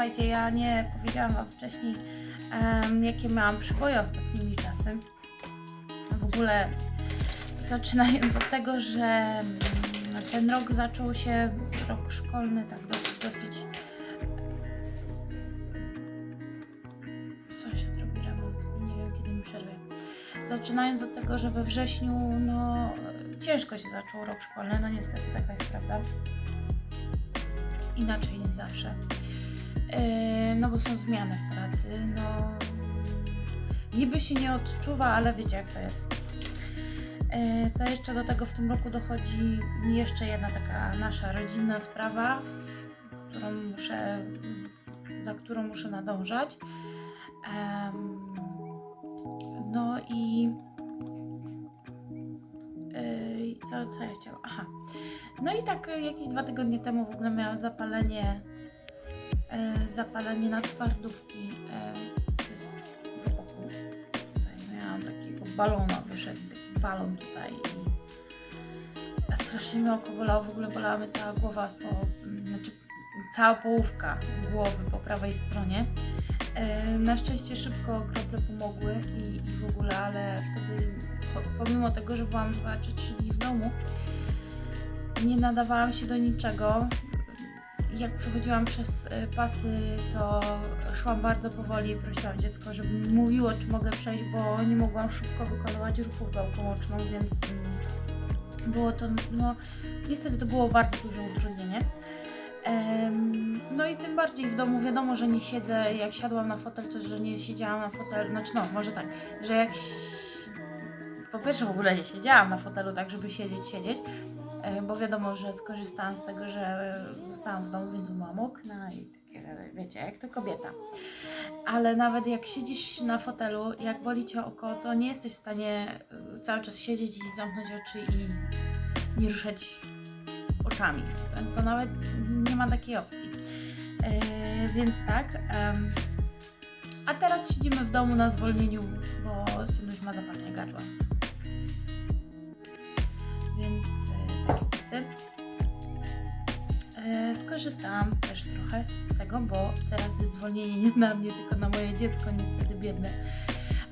Słuchajcie, ja nie powiedziałam Wam wcześniej, em, jakie miałam przyboje ostatnimi czasy. W ogóle zaczynając od tego, że mm, ten rok zaczął się, rok szkolny, tak dosyć, dosyć. Sąsiad robi remont i nie wiem, kiedy mi przerwie. Zaczynając od tego, że we wrześniu, no ciężko się zaczął rok szkolny, no niestety taka jest prawda. Inaczej niż zawsze. Yy, no bo są zmiany w pracy, no niby się nie odczuwa, ale wiecie jak to jest. Yy, To jeszcze do tego w tym roku dochodzi jeszcze jedna taka nasza rodzinna sprawa, którą muszę, za którą muszę nadążać. No i yy, co, co ja chciałam? Aha. No i tak jakieś dwa tygodnie temu w ogóle miałam zapalenie e, zapalenie nadtwardówki e, w oku. Tutaj miałam takiego balona, wyszedł taki balon tutaj i strasznie mnie oko bolało, w ogóle bolała mnie cała głowa, po, mm, znaczy cała połówka głowy po prawej stronie. E, Na szczęście szybko krople pomogły i, i w ogóle, ale wtedy po- pomimo tego, że byłam 2 czy 3 dni w domu, nie nadawałam się do niczego. Jak przechodziłam przez e, pasy, to szłam bardzo powoli i prosiłam dziecko, żeby mówiło, czy mogę przejść, bo nie mogłam szybko wykonywać ruchów gałką oczną, więc mm, było to, no niestety to było bardzo duże utrudnienie. No i tym bardziej w domu wiadomo, że nie siedzę, jak siadłam na fotel, to że nie siedziałam na fotelu, znaczy no, może tak, że jak po pierwsze w ogóle nie siedziałam na fotelu tak, żeby siedzieć, siedzieć, e, bo wiadomo, że skorzystałam z tego, że zostałam okna i takie, wiecie, jak to kobieta. Ale nawet jak siedzisz na fotelu, jak boli cię oko, to nie jesteś w stanie e, cały czas siedzieć i zamknąć oczy i nie ruszać oczami. To- nawet nie ma takiej opcji. E, więc tak. a teraz siedzimy w domu na zwolnieniu, bo synuś ma zapalenie gardła. Więc e, takie buty. Skorzystałam też trochę z tego, bo teraz jest zwolnienie nie na mnie, tylko na moje dziecko, niestety biedne.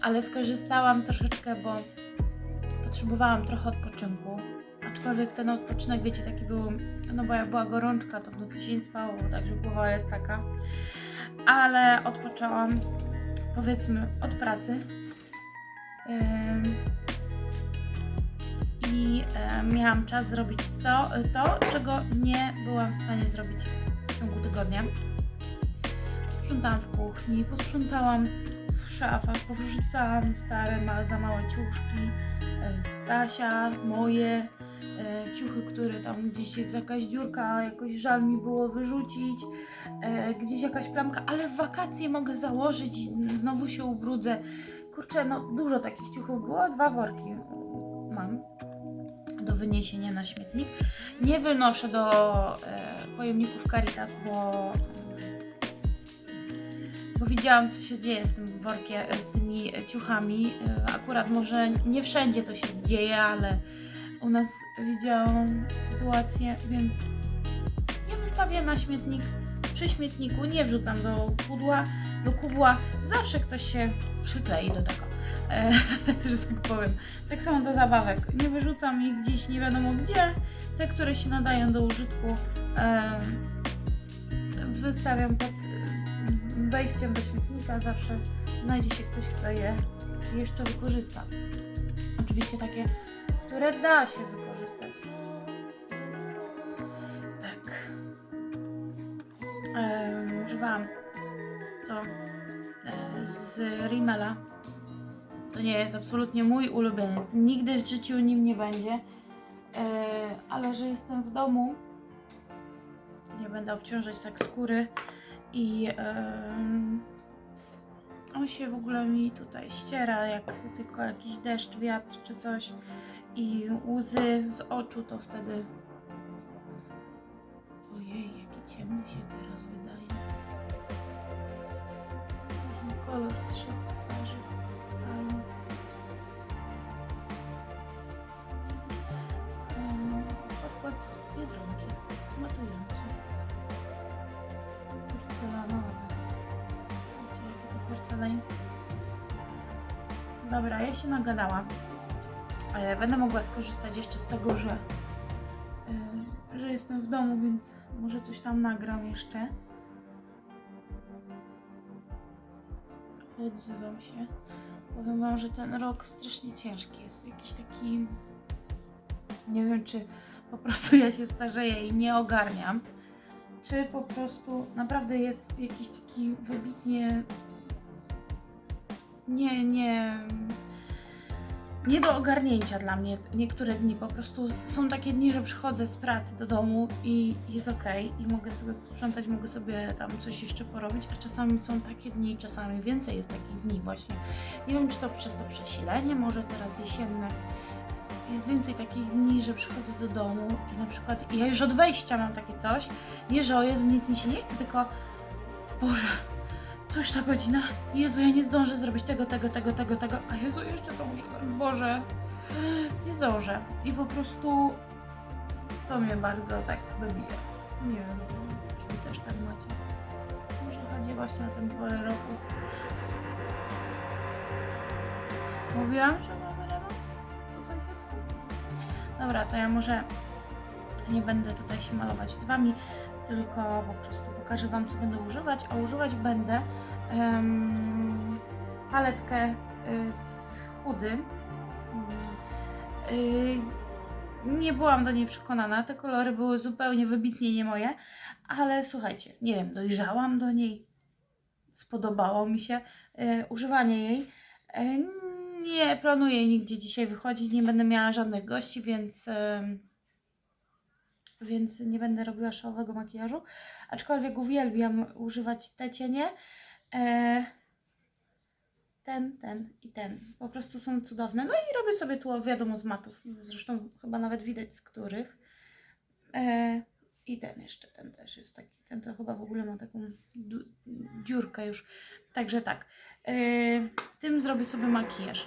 Ale skorzystałam troszeczkę, bo potrzebowałam trochę odpoczynku. Aczkolwiek ten odpoczynek, wiecie, taki był, no bo jak była gorączka, to w nocy się nie spało, także głowa jest taka. Ale odpoczęłam, powiedzmy, od pracy. Ym, I e, miałam czas zrobić co, to, czego nie byłam w stanie zrobić w ciągu tygodnia. Sprzątałam w kuchni, posprzątałam w szafach, powrzucałam stare, ma, za małe ciuszki, e, Stasia, moje, e, ciuchy, które tam gdzieś jest jakaś dziurka, jakoś żal mi było wyrzucić, e, gdzieś jakaś plamka, ale w wakacje mogę założyć i znowu się ubrudzę. Kurczę, no dużo takich ciuchów było, dwa worki mam do wyniesienia na śmietnik. Nie wynoszę do e, pojemników Caritas, bo bo widziałam, co się dzieje z tym workiem, z tymi ciuchami. E, Akurat może nie wszędzie to się dzieje, ale u nas widziałam sytuację, więc nie wystawię na śmietnik. Przy śmietniku nie wrzucam do pudła, do kubła. Zawsze ktoś się przyklei do tego, e, że tak powiem. Tak samo do zabawek. Nie wyrzucam ich gdzieś nie wiadomo gdzie. Te, które się nadają do użytku, e, wystawiam pod e, wejściem do śmietnika. Zawsze znajdzie się ktoś, kto je jeszcze wykorzysta. Oczywiście takie, które da się wykorzystać. Tak. Em, używałam to e, z Rimmela. To nie jest absolutnie mój ulubieniec. Nigdy w życiu nim nie będzie. E, ale że jestem w domu, nie będę obciążać tak skóry i em, on się w ogóle mi tutaj ściera, jak tylko jakiś deszcz, wiatr czy coś i łzy z oczu, to wtedy ojej, jaki ciemny się teraz wydaje. Kolor z oraz biedronki matujące. Porcelanowe. Wiecie, jakie to porcelań. Dobra, ja się nagadałam. Ale będę mogła skorzystać jeszcze z tego, że, yy, że jestem w domu, więc może coś tam nagram jeszcze. Odzywam się. Powiem Wam, że ten rok strasznie ciężki jest. Jakiś taki. Nie wiem, czy po prostu ja się starzeję i nie ogarniam, czy po prostu naprawdę jest jakiś taki wybitnie nie, nie, nie do ogarnięcia dla mnie niektóre dni. Po prostu są takie dni, że przychodzę z pracy do domu i jest ok, i mogę sobie posprzątać, mogę sobie tam coś jeszcze porobić, a czasami są takie dni, czasami więcej jest takich dni właśnie. Nie wiem, czy to przez to przesilenie, może teraz jesienne. Jest więcej takich dni, że przychodzę do domu i na przykład ja już od wejścia mam takie coś, nie że o Jezu, nic mi się nie chce, tylko Boże, to już ta godzina. Jezu, ja nie zdążę zrobić tego, tego, tego, tego, tego. A Jezu, jeszcze to muszę. Boże, nie zdążę. I po prostu to mnie bardzo tak wybije. Nie wiem, czy wy też tak macie. Może chodzi właśnie na ten porę roku. Mówiłam, że Dobra, to ja może nie będę tutaj się malować z wami tylko po prostu pokażę Wam, co będę używać, a używać będę em, paletkę y, z chudy. Y, nie byłam do niej przekonana, te kolory były zupełnie wybitnie nie moje, ale słuchajcie, nie wiem, dojrzałam do niej, spodobało mi się y, używanie jej. Nie planuję nigdzie dzisiaj wychodzić, nie będę miała żadnych gości, więc... więc nie będę robiła szałowego makijażu, aczkolwiek uwielbiam używać te cienie. E, ten, ten i ten. Po prostu są cudowne. No i robię sobie tu wiadomo z matów. Zresztą chyba nawet widać z których. E, I ten jeszcze, ten też jest taki. Ten to chyba w ogóle ma taką dziurkę już. Także tak. E, tym zrobię sobie makijaż.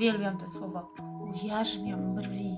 Uwielbiam to słowo. Ujarzmiam brwi.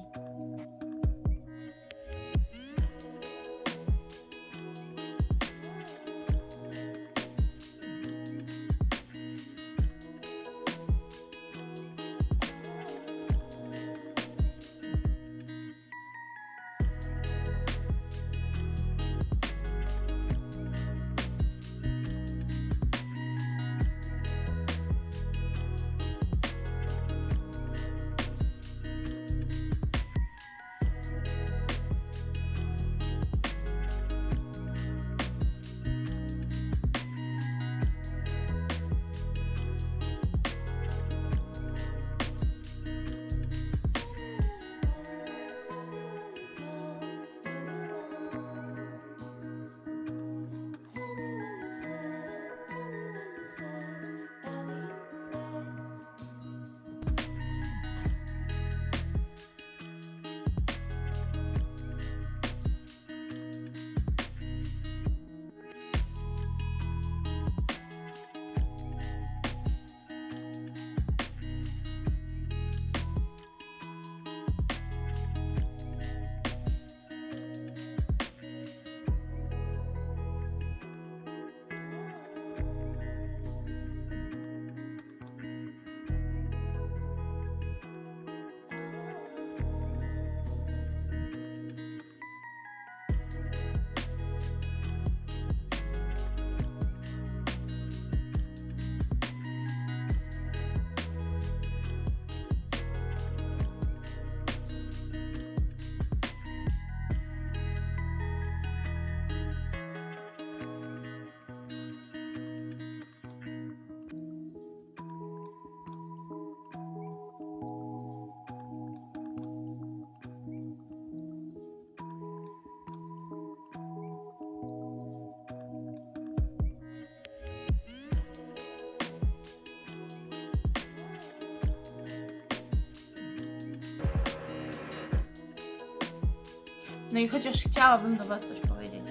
No i chociaż chciałabym do Was coś powiedzieć.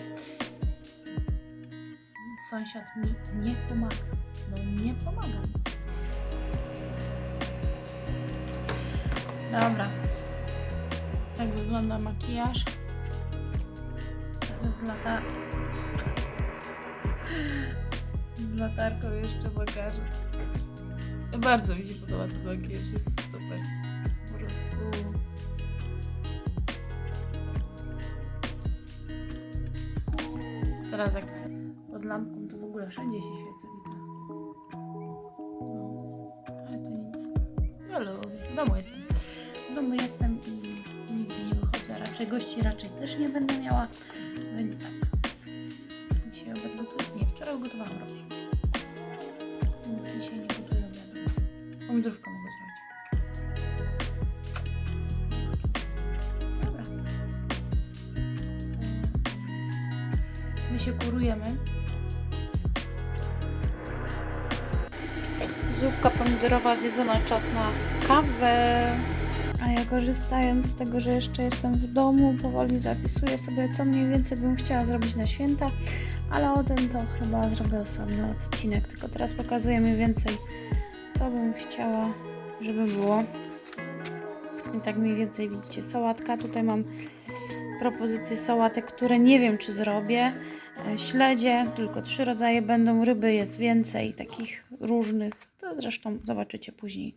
Sąsiad mi nie pomaga. No nie pomaga. Dobra. Tak wygląda makijaż. Z lata... Z latarką jeszcze pokażę. Bardzo mi się podoba ten makijaż, jest Teraz jak pod lampką to w ogóle wszędzie się świecę widzę. No, ale to nic. Lubię. W domu jestem. W domu jestem i nigdzie nie wychodzę. Raczej gości raczej też nie będę miała. Więc tak. Dzisiaj obiad gotuję. Nie, wczoraj gotowałam robię. Więc dzisiaj nie gotuję obiadu. Pomidorówkę mogę zrobić. My się kurujemy. Zupka pomidorowa zjedzona, czas na kawę. A ja korzystając z tego, że jeszcze jestem w domu, powoli zapisuję sobie, co mniej więcej bym chciała zrobić na święta, ale o tym to chyba zrobię osobny odcinek. Tylko teraz pokazuję mniej więcej, co bym chciała, żeby było. I tak mniej więcej widzicie, sałatka. Tutaj mam propozycje sałatek, które nie wiem, czy zrobię. E, Śledzie, tylko trzy rodzaje będą, ryby jest więcej, takich różnych. To zresztą zobaczycie później